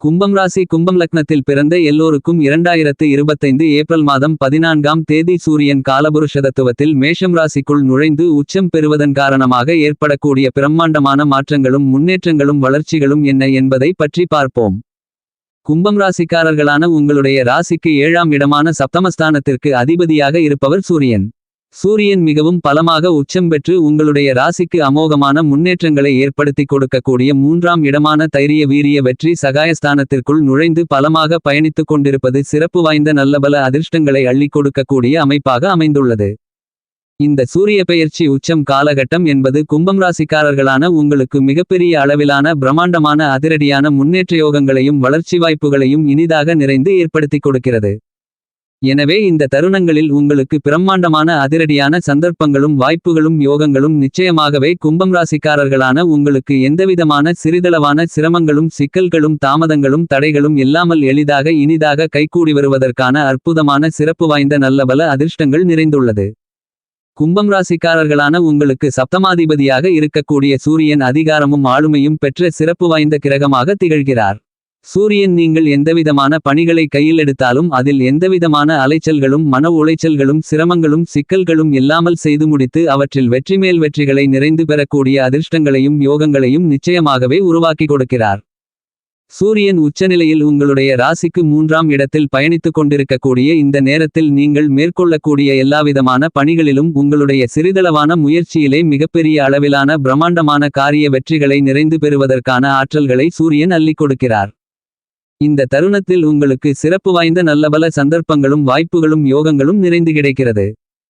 கும்பம் ராசி கும்பம் லக்னத்தில் பிறந்த எல்லோருக்கும் இரண்டாயிரத்து இருபத்தைந்து ஏப்ரல் மாதம் பதினான்காம் தேதி சூரியன் காலபுருஷதத்துவத்தில் மேஷம் ராசிக்குள் நுழைந்து உச்சம் பெறுவதன் காரணமாக ஏற்படக்கூடிய பிரம்மாண்டமான மாற்றங்களும் முன்னேற்றங்களும் வளர்ச்சிகளும் என்ன என்பதை பற்றி பார்ப்போம். கும்பம் ராசிக்காரர்களான உங்களுடைய ராசிக்கு ஏழாம் இடமான சப்தமஸ்தானத்திற்கு அதிபதியாக இருப்பவர் சூரியன். சூரியன் மிகவும் பலமாக உச்சம் பெற்று உங்களுடைய ராசிக்கு அமோகமான முன்னேற்றங்களை ஏற்படுத்தி கொடுக்கக்கூடிய மூன்றாம் இடமான தைரிய வீரிய வெற்றி சகாயஸ்தானத்திற்குள் நுழைந்து பலமாக பயணித்துக் கொண்டிருப்பது சிறப்பு வாய்ந்த நல்லபல அதிர்ஷ்டங்களை அள்ளிக் கொடுக்கக்கூடிய அமைப்பாக அமைந்துள்ளது. இந்த சூரிய பெயர்ச்சி உச்சம் காலகட்டம் என்பது கும்பம் ராசிக்காரர்களான உங்களுக்கு மிகப்பெரிய அளவிலான பிரம்மாண்டமான அதிரடியான முன்னேற்ற யோகங்களையும் வளர்ச்சி வாய்ப்புகளையும் இனிதாக நிறைந்து ஏற்படுத்திக் கொடுக்கிறது. எனவே இந்த தருணங்களில் உங்களுக்கு பிரம்மாண்டமான அதிரடியான சந்தர்ப்பங்களும் வாய்ப்புகளும் யோகங்களும் நிச்சயமாகவே கும்பம் ராசிக்காரர்களான உங்களுக்கு எந்தவிதமான சிறிதளவான சிரமங்களும் சிக்கல்களும் தாமதங்களும் தடைகளும் இல்லாமல் எளிதாக இனிதாக கைகூடி வருவதற்கான அற்புதமான சிறப்பு வாய்ந்த நல்லபல அதிர்ஷ்டங்கள் நிறைந்துள்ளது. கும்பம் ராசிக்காரர்களான உங்களுக்கு சப்தமாதிபதியாக இருக்கக்கூடிய சூரியன் அதிகாரமும் ஆளுமையும் பெற்ற சிறப்பு வாய்ந்த கிரகமாக திகழ்கிறார். சூரியன் நீங்கள் எந்தவிதமான பணிகளை கையில் எடுத்தாலும் அதில் எந்தவிதமான அலைச்சல்களும் மன உளைச்சல்களும் சிரமங்களும் சிக்கல்களும் இல்லாமல் செய்து முடித்து அவற்றில் வெற்றிமேல் வெற்றிகளை நிறைந்து பெறக்கூடிய அதிர்ஷ்டங்களையும் யோகங்களையும் நிச்சயமாகவே உருவாக்கி கொடுக்கிறார். சூரியன் உச்சநிலையில் உங்களுடைய ராசிக்கு மூன்றாம் இடத்தில் பயணித்துக் கொண்டிருக்கக்கூடிய இந்த நேரத்தில் நீங்கள் மேற்கொள்ளக்கூடிய எல்லாவிதமான பணிகளிலும் உங்களுடைய சிறிதளவான முயற்சியிலே மிகப்பெரிய அளவிலான பிரம்மாண்டமான காரிய வெற்றிகளை நிறைந்து பெறுவதற்கான ஆற்றல்களை சூரியன் அள்ளிக் கொடுக்கிறார். இந்த தருணத்தில் உங்களுக்கு சிறப்பு வாய்ந்த நல்லபல சந்தர்ப்பங்களும் வாய்ப்புகளும் யோகங்களும் நிறைந்து கிடைக்கிறது.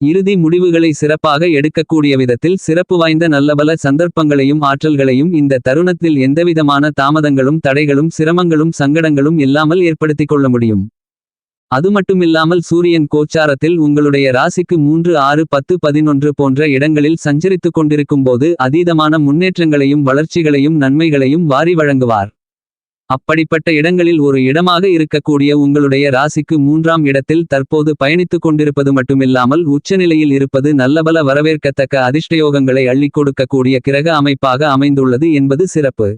இறுதி முடிவுகளை சிறப்பாக எடுக்கக்கூடிய விதத்தில் சிறப்பு வாய்ந்த நல்லபல சந்தர்ப்பங்களையும் ஆற்றல்களையும் இந்த தருணத்தில் எந்தவிதமான தாமதங்களும் தடைகளும் சிரமங்களும் சங்கடங்களும் இல்லாமல் ஏற்படுத்திக் கொள்ள முடியும். அது மட்டுமில்லாமல் சூரியன் கோச்சாரத்தில் உங்களுடைய ராசிக்கு மூன்று ஆறு பத்து பதினொன்று போன்ற இடங்களில் சஞ்சரித்துக் கொண்டிருக்கும்போது அதீதமான முன்னேற்றங்களையும் வளர்ச்சிகளையும் நன்மைகளையும் வாரி வழங்குவார். அப்படிப்பட்ட இடங்களில் ஒரு இடமாக இருக்கக்கூடிய உங்களுடைய ராசிக்கு மூன்றாம் இடத்தில் தற்போது பயணித்துக் கொண்டிருப்பது மட்டுமில்லாமல் உச்சநிலையில் இருப்பது நல்லபல வரவேற்கத்தக்க அதிர்ஷ்டயோகங்களை அள்ளி கொடுக்கக்கூடிய கிரக அமைப்பாக அமைந்துள்ளது என்பது சிறப்பு.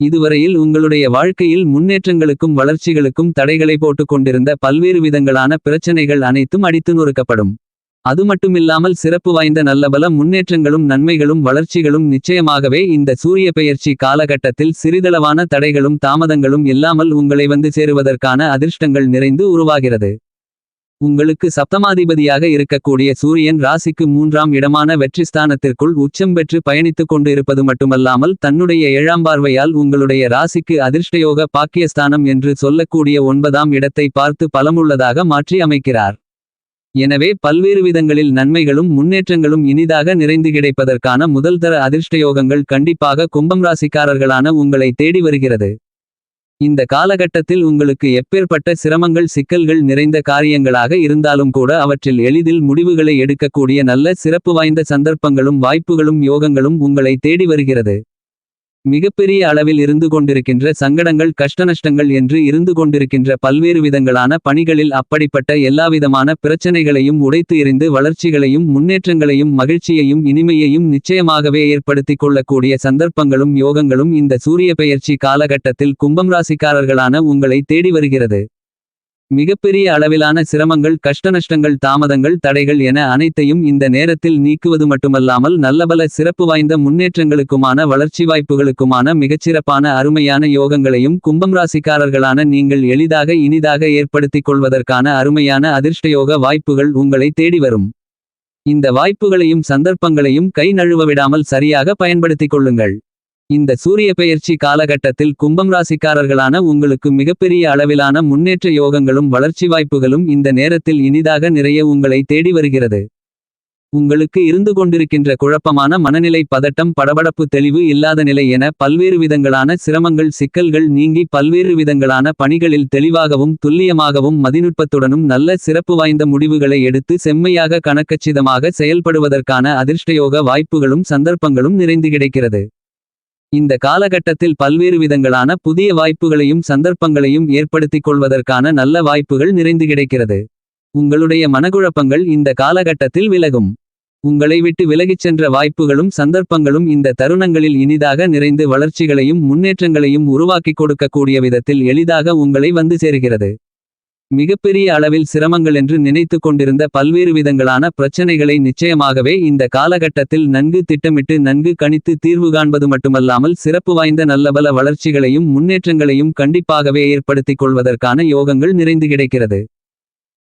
இதுவரையில் உங்களுடைய வாழ்க்கையில் முன்னேற்றங்களுக்கும் வளர்ச்சிகளுக்கும் தடைகளை போட்டுக் கொண்டிருந்த பல்வேறு விதங்களான பிரச்சனைகள் அனைத்தும் அடித்து நொறுக்கப்படும். அது மட்டுமில்லாமல் சிறப்பு வாய்ந்த நல்லபல முன்னேற்றங்களும் நன்மைகளும் வளர்ச்சிகளும் நிச்சயமாகவே இந்த சூரிய பெயர்ச்சி காலகட்டத்தில் சிறிதளவான தடைகளும் தாமதங்களும் இல்லாமல் உங்களை வந்து சேருவதற்கான அதிர்ஷ்டங்கள் நிறைந்து உருவாகிறது. உங்களுக்கு சப்தமாதிபதியாக இருக்கக்கூடிய சூரியன் ராசிக்கு மூன்றாம் இடமான வெற்றிஸ்தானத்திற்குள் உச்சம் பெற்று பயணித்துக் கொண்டு இருப்பது மட்டுமல்லாமல் தன்னுடைய ஏழாம் பார்வையால் உங்களுடைய ராசிக்கு அதிர்ஷ்டயோக பாக்கியஸ்தானம் என்று சொல்லக்கூடிய ஒன்பதாம் இடத்தை பார்த்து பலமுள்ளதாக மாற்றி அமைக்கிறார். எனவே பல்வேறு விதங்களில் நன்மைகளும் முன்னேற்றங்களும் இனிதாக நிறைந்து கிடைப்பதற்கான முதல்தர அதிர்ஷ்டயோகங்கள் கண்டிப்பாக கும்பம் ராசிக்காரர்களான உங்களை தேடி வருகிறது. இந்த காலகட்டத்தில் உங்களுக்கு எப்பேற்பட்ட சிரமங்கள் சிக்கல்கள் நிறைந்த காரியங்களாக இருந்தாலும் கூட அவற்றில் எளிதில் முடிவுகளை எடுக்கக்கூடிய நல்ல சிறப்பு வாய்ந்த சந்தர்ப்பங்களும் வாய்ப்புகளும் யோகங்களும் உங்களை தேடி வருகிறது. மிகப்பெரிய அளவில் இருந்து கொண்டிருக்கின்ற சங்கடங்கள் கஷ்டநஷ்டங்கள் என்று இருந்து கொண்டிருக்கின்ற பல்வேறு விதங்களான பணிகளில் அப்படிப்பட்ட எல்லாவிதமான பிரச்சனைகளையும் உடைத்து எறிந்து வளர்ச்சிகளையும் முன்னேற்றங்களையும் மகிழ்ச்சியையும் இனிமையையும் நிச்சயமாகவே ஏற்படுத்திக் கொள்ளக்கூடிய சந்தர்ப்பங்களும் யோகங்களும் இந்த சூரிய பெயர்ச்சி காலகட்டத்தில் கும்பம் ராசிக்காரர்களான உங்களை தேடி வருகிறது. மிகப்பெரிய அளவிலான சிரமங்கள் கஷ்டநஷ்டங்கள் தாமதங்கள் தடைகள் என அனைத்தையும் இந்த நேரத்தில் நீக்குவது மட்டுமல்லாமல் நல்லபல சிறப்பு வாய்ந்த முன்னேற்றங்களுக்குமான வளர்ச்சி வாய்ப்புகளுக்குமான மிகச்சிறப்பான அருமையான யோகங்களையும் கும்பம் ராசிக்காரர்களான நீங்கள் எளிதாக இனிதாக ஏற்படுத்திக் கொள்வதற்கான அருமையான அதிர்ஷ்டயோக வாய்ப்புகள் உங்களை தேடி வரும். இந்த வாய்ப்புகளையும் சந்தர்ப்பங்களையும் கை நழுவ விடாமல் சரியாக பயன்படுத்திக் கொள்ளுங்கள். இந்த சூரிய பெயர்ச்சி காலகட்டத்தில் கும்பம் ராசிக்காரர்களான உங்களுக்கு மிகப்பெரிய அளவிலான முன்னேற்ற யோகங்களும் வளர்ச்சி வாய்ப்புகளும் இந்த நேரத்தில் இனிதாக நிறைய உங்களை தேடி வருகிறது. உங்களுக்கு இருந்து கொண்டிருக்கின்ற குழப்பமான மனநிலை பதட்டம் படபடப்பு தெளிவு இல்லாத நிலை என பல்வேறு விதங்களான சிரமங்கள் சிக்கல்கள் நீங்கி பல்வேறு விதங்களான பணிகளில் தெளிவாகவும் துல்லியமாகவும் மதிநுட்பத்துடனும் நல்ல சிறப்பு வாய்ந்த முடிவுகளை எடுத்து செம்மையாக கணக்கச்சிதமாக செயல்படுவதற்கான அதிர்ஷ்டயோக வாய்ப்புகளும் சந்தர்ப்பங்களும் நிறைந்து கிடைக்கிறது. இந்த காலகட்டத்தில் பல்வேறு விதங்களான புதிய வாய்ப்புகளையும் சந்தர்ப்பங்களையும் ஏற்படுத்திக் கொள்வதற்கான நல்ல வாய்ப்புகள் நிறைந்து கிடைக்கிறது. உங்களுடைய மனக்குழப்பங்கள் இந்த காலகட்டத்தில் விலகும். உங்களை விட்டு விலகிச் சென்ற வாய்ப்புகளும் சந்தர்ப்பங்களும் இந்த தருணங்களில் இனிதாக நிறைந்து வளர்ச்சிகளையும் முன்னேற்றங்களையும் உருவாக்கிக் கொடுக்கக்கூடிய விதத்தில் எளிதாக உங்களை வந்து சேருகிறது. மிகப்பெரிய அளவில் சிரமங்கள் என்று நினைத்து கொண்டிருந்த பல்வேறு விதங்களான பிரச்சனைகளை நிச்சயமாகவே இந்த காலகட்டத்தில் நன்கு திட்டமிட்டு நன்கு கணித்து தீர்வு காண்பது மட்டுமல்லாமல் சிறப்பு வாய்ந்த நல்லபல வளர்ச்சிகளையும் முன்னேற்றங்களையும் கண்டிப்பாகவே ஏற்படுத்திக் கொள்வதற்கான யோகங்கள் நிறைந்து கிடைக்கிறது.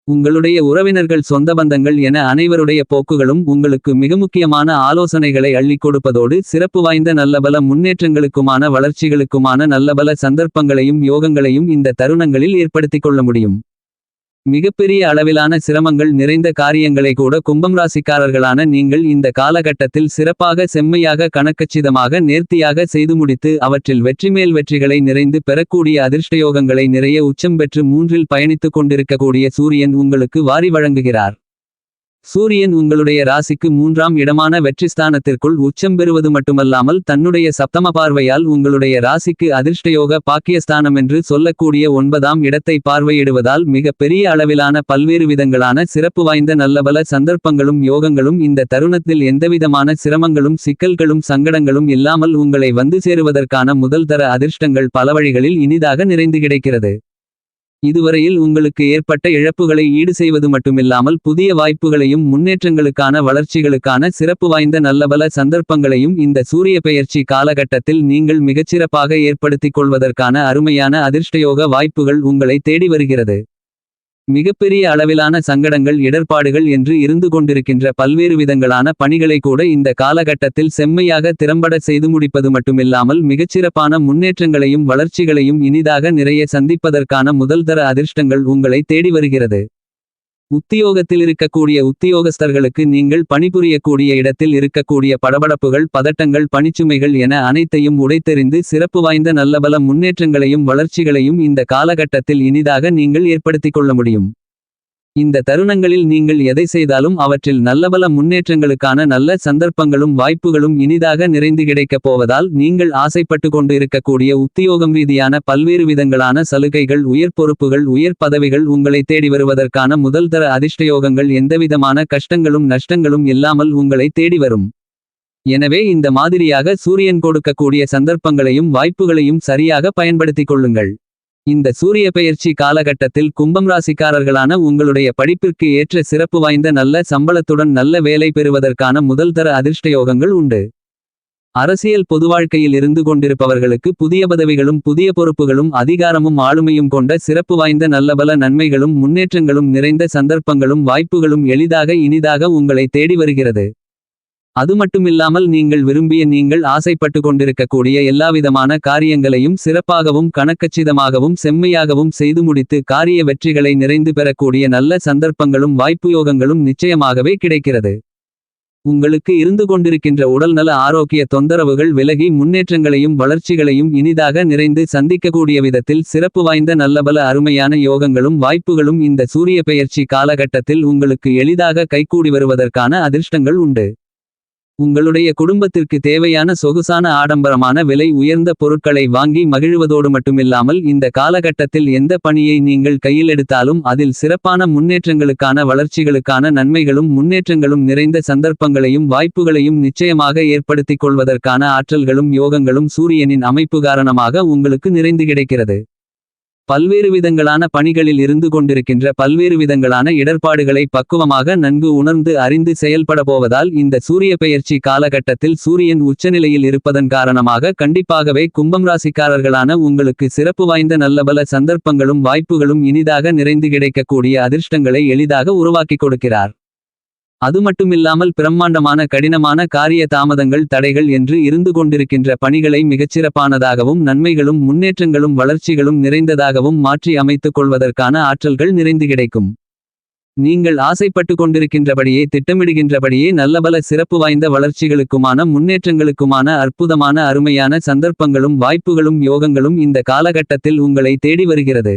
உங்களுடைய உறவினர்கள் சொந்த பந்தங்கள் என அனைவருடைய போக்குகளும் உங்களுக்கு மிக முக்கியமான ஆலோசனைகளை அள்ளிக் கொடுப்பதோடு சிறப்பு வாய்ந்த நல்லபல முன்னேற்றங்களுக்குமான வளர்ச்சிகளுக்குமான நல்லபல சந்தர்ப்பங்களையும் யோகங்களையும் இந்த தருணங்களில் ஏற்படுத்திக் கொள்ள முடியும். மிகப்பெரிய அளவிலான சிரமங்கள் நிறைந்த காரியங்களை கூட கும்பம் ராசிக்காரர்களான நீங்கள் இந்த காலகட்டத்தில் சிறப்பாக செம்மையாக கணக்கச்சிதமாக நேர்த்தியாக செய்து முடித்து அவற்றில் வெற்றிமேல் வெற்றிகளை நிறைந்து பெறக்கூடிய அதிர்ஷ்டயோகங்களை நிறைய உச்சம் பெற்று மூன்றில் பயணித்துக் கொண்டிருக்கக்கூடிய சூரியன் உங்களுக்கு வாரி வழங்குகிறார். சூரியன் உங்களுடைய ராசிக்கு மூன்றாம் இடமான வெற்றிஸ்தானத்திற்குள் உச்சம் பெறுவது மட்டுமல்லாமல் தன்னுடைய சப்தம பார்வையால் உங்களுடைய ராசிக்கு அதிர்ஷ்டயோக பாக்கியஸ்தானம் என்று சொல்லக்கூடிய ஒன்பதாம் இடத்தை பார்வையிடுவதால் மிக பெரிய அளவிலான பல்வேறு விதங்களான சிறப்பு வாய்ந்த நல்லபல சந்தர்ப்பங்களும் யோகங்களும் இந்த தருணத்தில் எந்தவிதமான சிரமங்களும் சிக்கல்களும் சங்கடங்களும் இல்லாமல் உங்களை வந்து சேருவதற்கான முதல் தர அதிர்ஷ்டங்கள் பல வழிகளில் இனிதாக நிறைந்து கிடைக்கிறது. இதுவரையில் உங்களுக்கு ஏற்பட்ட இழப்புகளை ஈடு செய்வது மட்டுமில்லாமல் புதிய வாய்ப்புகளையும் முன்னேற்றங்களுக்கான வளர்ச்சிகளுக்கான சிறப்பு வாய்ந்த நல்லபல சந்தர்ப்பங்களையும் இந்த சூரிய பெயர்ச்சி காலகட்டத்தில் நீங்கள் மிகச்சிறப்பாக ஏற்படுத்திக் கொள்வதற்கான அருமையான அதிர்ஷ்டயோக வாய்ப்புகள் உங்களை தேடி வருகிறது. மிகப்பெரிய அளவிலான சங்கடங்கள் இடர்பாடுகள் என்று இருந்து கொண்டிருக்கின்ற பல்வேறு விதங்களான பணிகளை கூட இந்த காலகட்டத்தில் செம்மையாக திறம்பட செய்து முடிப்பது மட்டுமில்லாமல் மிகச்சிறப்பான முன்னேற்றங்களையும் வளர்ச்சிகளையும் இனிதாக நிறைய சந்திப்பதற்கான முதல்தர அதிர்ஷ்டங்கள் உங்களை தேடி வருகிறது. உத்தியோகத்தில் இருக்கக்கூடிய உத்தியோகஸ்தர்களுக்கு நீங்கள் பணிபுரியக்கூடிய இடத்தில் இருக்கக்கூடிய படபடப்புகள் பதட்டங்கள் பணிச்சுமைகள் என அனைத்தையும் உடைத்தெறிந்து சிறப்பு வாய்ந்த நல்லபல முன்னேற்றங்களையும் வளர்ச்சிகளையும் இந்த காலகட்டத்தில் இனிதாக நீங்கள் ஏற்படுத்திக் கொள்ள முடியும். இந்த தருணங்களில் நீங்கள் எதை செய்தாலும் அவற்றில் நல்லபல முன்னேற்றங்களுக்கான நல்ல சந்தர்ப்பங்களும் வாய்ப்புகளும் இனிதாக நிறைந்து கிடைக்கப் போவதால் நீங்கள் ஆசைப்பட்டு கொண்டு இருக்கக்கூடிய உத்தியோகம் ரீதியான பல்வேறு விதங்களான சலுகைகள் உயர் பொறுப்புகள் உயர் பதவிகள் உங்களை தேடி வருவதற்கான முதல்தர அதிர்ஷ்டயோகங்கள் எந்தவிதமான கஷ்டங்களும் நஷ்டங்களும் இல்லாமல் உங்களை தேடி வரும். எனவே இந்த மாதிரியாக சூரியன் கொடுக்கக்கூடிய சந்தர்ப்பங்களையும் வாய்ப்புகளையும் சரியாக பயன்படுத்திக் கொள்ளுங்கள். இந்த சூரிய பெயர்ச்சி காலகட்டத்தில் கும்பம் ராசிக்காரர்களான உங்களுடைய படிப்பிற்கு ஏற்ற சிறப்பு வாய்ந்த நல்ல சம்பளத்துடன் நல்ல வேலை பெறுவதற்கான முதல்தர அதிர்ஷ்டயோகங்கள் உண்டு. அரசியல் பொது வாழ்க்கையில் இருந்து கொண்டிருப்பவர்களுக்கு புதிய பதவிகளும் புதிய பொறுப்புகளும் அதிகாரமும் ஆளுமையும் கொண்ட சிறப்பு வாய்ந்த நல்லபல நன்மைகளும் முன்னேற்றங்களும் நிறைந்த சந்தர்ப்பங்களும் வாய்ப்புகளும் எளிதாக இனிதாக உங்களை தேடி வருகிறது. அது மட்டுமில்லாமல் நீங்கள் விரும்பிய நீங்கள் ஆசைப்பட்டு கொண்டிருக்கக்கூடிய எல்லாவிதமான காரியங்களையும் சிறப்பாகவும் கணக்கச்சிதமாகவும் செம்மையாகவும் செய்து முடித்து காரிய வெற்றிகளை நிறைந்து பெறக்கூடிய நல்ல சந்தர்ப்பங்களும் வாய்ப்பு யோகங்களும் நிச்சயமாகவே கிடைக்கிறது. உங்களுக்கு இருந்து கொண்டிருக்கின்ற உடல்நல ஆரோக்கிய தொந்தரவுகள் விலகி முன்னேற்றங்களையும் வளர்ச்சிகளையும் இனிதாக நிறைந்து சந்திக்கக்கூடிய விதத்தில் சிறப்பு வாய்ந்த நல்லபல அருமையான யோகங்களும் வாய்ப்புகளும் இந்த சூரிய பெயர்ச்சி காலகட்டத்தில் உங்களுக்கு எளிதாக கைகூடி வருவதற்கான அதிர்ஷ்டங்கள் உண்டு. உங்களுடைய குடும்பத்திற்கு தேவையான சொகுசான ஆடம்பரமான விலை உயர்ந்த பொருட்களை வாங்கி மகிழ்வதோடு மட்டுமில்லாமல் இந்த காலகட்டத்தில் எந்த பணியை நீங்கள் கையில் எடுத்தாலும் அதில் சிறப்பான முன்னேற்றங்களுக்கான வளர்ச்சிகளுக்கான நன்மைகளும் முன்னேற்றங்களும் நிறைந்த சந்தர்ப்பங்களையும் வாய்ப்புகளையும் நிச்சயமாக ஏற்படுத்திக் கொள்வதற்கான ஆற்றல்களும் யோகங்களும் சூரியனின் அமைப்பு காரணமாக உங்களுக்கு நிறைந்து கிடைக்கிறது. பல்வேறு விதங்களான பணிகளில் இருந்து கொண்டிருக்கின்ற பல்வேறு விதங்களான இடர்பாடுகளை பக்குவமாக நன்கு உணர்ந்து அறிந்து செயல்பட போவதால் இந்த சூரிய பெயர்ச்சி காலகட்டத்தில் சூரியன் உச்சநிலையில் இருப்பதன் காரணமாக கண்டிப்பாகவே கும்பம் ராசிக்காரர்களான உங்களுக்கு சிறப்பு வாய்ந்த நல்லபல சந்தர்ப்பங்களும் வாய்ப்புகளும் இனிதாக நிறைந்து கிடைக்கக்கூடிய அதிர்ஷ்டங்களை எளிதாக உருவாக்கிக் கொடுக்கிறார். அது மட்டுமில்லாமல் பிரம்மாண்டமான கடினமான காரிய தாமதங்கள் தடைகள் என்று இருந்து கொண்டிருக்கின்ற பணிகளை மிகச்சிறப்பானதாகவும் நன்மைகளும் முன்னேற்றங்களும் வளர்ச்சிகளும் நிறைந்ததாகவும் மாற்றி அமைத்துக் கொள்வதற்கான ஆற்றல்கள் நிறைந்து கிடைக்கும். நீங்கள் ஆசைப்பட்டு கொண்டிருக்கின்றபடியே திட்டமிடுகின்றபடியே நல்லபல சிறப்பு வாய்ந்த வளர்ச்சிகளுக்குமான முன்னேற்றங்களுக்குமான அற்புதமான அருமையான சந்தர்ப்பங்களும் வாய்ப்புகளும் யோகங்களும் இந்த காலகட்டத்தில் உங்களை தேடி வருகிறது.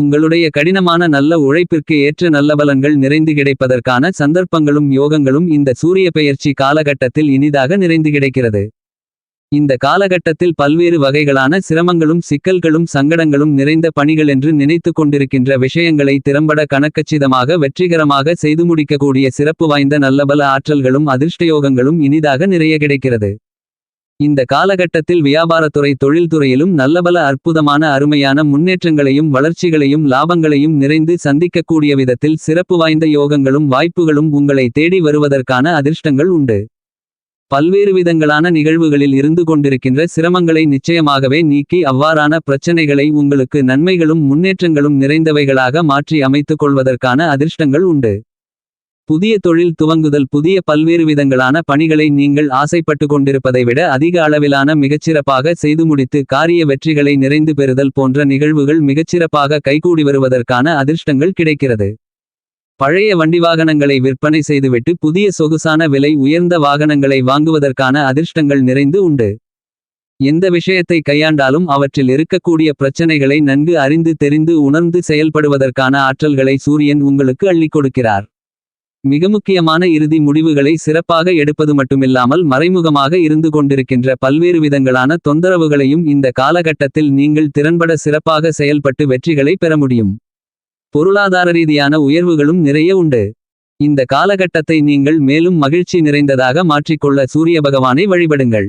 உங்களுடைய கடினமான நல்ல உழைப்பிற்கு ஏற்ற நல்ல பலன்கள் நிறைந்து கிடைப்பதற்கான சந்தர்ப்பங்களும் யோகங்களும் இந்த சூரிய பெயர்ச்சி காலகட்டத்தில் இனிதாக நிறைந்து கிடைக்கிறது. இந்த காலகட்டத்தில் பல்வேறு வகைகளான சிரமங்களும் சிக்கல்களும் சங்கடங்களும் நிறைந்த பணிகள் என்று நினைத்து கொண்டிருக்கின்ற விஷயங்களை திறம்பட கணக்கச்சிதமாக வெற்றிகரமாக செய்து முடிக்கக்கூடிய சிறப்பு வாய்ந்த நல்லபல ஆற்றல்களும் அதிர்ஷ்டயோகங்களும் இனிதாக நிறைய கிடைக்கிறது. இந்த காலகட்டத்தில் வியாபாரத்துறை தொழில்துறையிலும் நல்லபல அற்புதமான அருமையான முன்னேற்றங்களையும் வளர்ச்சிகளையும் லாபங்களையும் நிறைந்து சந்திக்கக்கூடிய விதத்தில் சிறப்பு வாய்ந்த யோகங்களும் வாய்ப்புகளும் உங்களை தேடி வருவதற்கான அதிர்ஷ்டங்கள் உண்டு. பல்வேறு விதங்களான நிகழ்வுகளில் இருந்து கொண்டிருக்கின்ற சிரமங்களை நிச்சயமாகவே நீக்கி அவ்வாறான பிரச்சனைகளை உங்களுக்கு நன்மைகளும் முன்னேற்றங்களும் நிறைந்தவைகளாக மாற்றி அமைத்துக் கொள்வதற்கான அதிர்ஷ்டங்கள் உண்டு. புதிய தொழில் துவங்குதல் புதிய பல்வேறு விதங்களான பணிகளை நீங்கள் ஆசைப்பட்டு கொண்டிருப்பதை விட அதிக அளவிலான மிகச்சிறப்பாக செய்து முடித்து காரிய வெற்றிகளை நிறைந்து பெறுதல் போன்ற நிகழ்வுகள் மிகச்சிறப்பாக கைகூடி வருவதற்கான அதிர்ஷ்டங்கள் கிடைக்கிறது. பழைய வண்டி வாகனங்களை விற்பனை செய்துவிட்டு புதிய சொகுசான விலை உயர்ந்த வாகனங்களை வாங்குவதற்கான அதிர்ஷ்டங்கள் நிறைந்து உண்டு. எந்த விஷயத்தை கையாண்டாலும் அவற்றில் இருக்கக்கூடிய பிரச்சனைகளை நன்கு அறிந்து தெரிந்து உணர்ந்து செயல்படுவதற்கான ஆற்றல்களை சூரியன் உங்களுக்கு அள்ளிக் கொடுக்கிறார். மிக முக்கியமான இறுதி முடிவுகளை சிறப்பாக எடுப்பது மட்டுமில்லாமல் மறைமுகமாக இருந்து கொண்டிருக்கின்ற பல்வேறு விதங்களான தொந்தரவுகளையும் இந்த காலகட்டத்தில் நீங்கள் திறன்பட சிறப்பாக செயல்பட்டு வெற்றிகளை பெற முடியும். பொருளாதார ரீதியான உயர்வுகளும் நிறைய உண்டு. இந்த காலகட்டத்தை நீங்கள் மேலும் மகிழ்ச்சி நிறைந்ததாக மாற்றிக்கொள்ள சூரிய பகவானை வழிபடுங்கள்.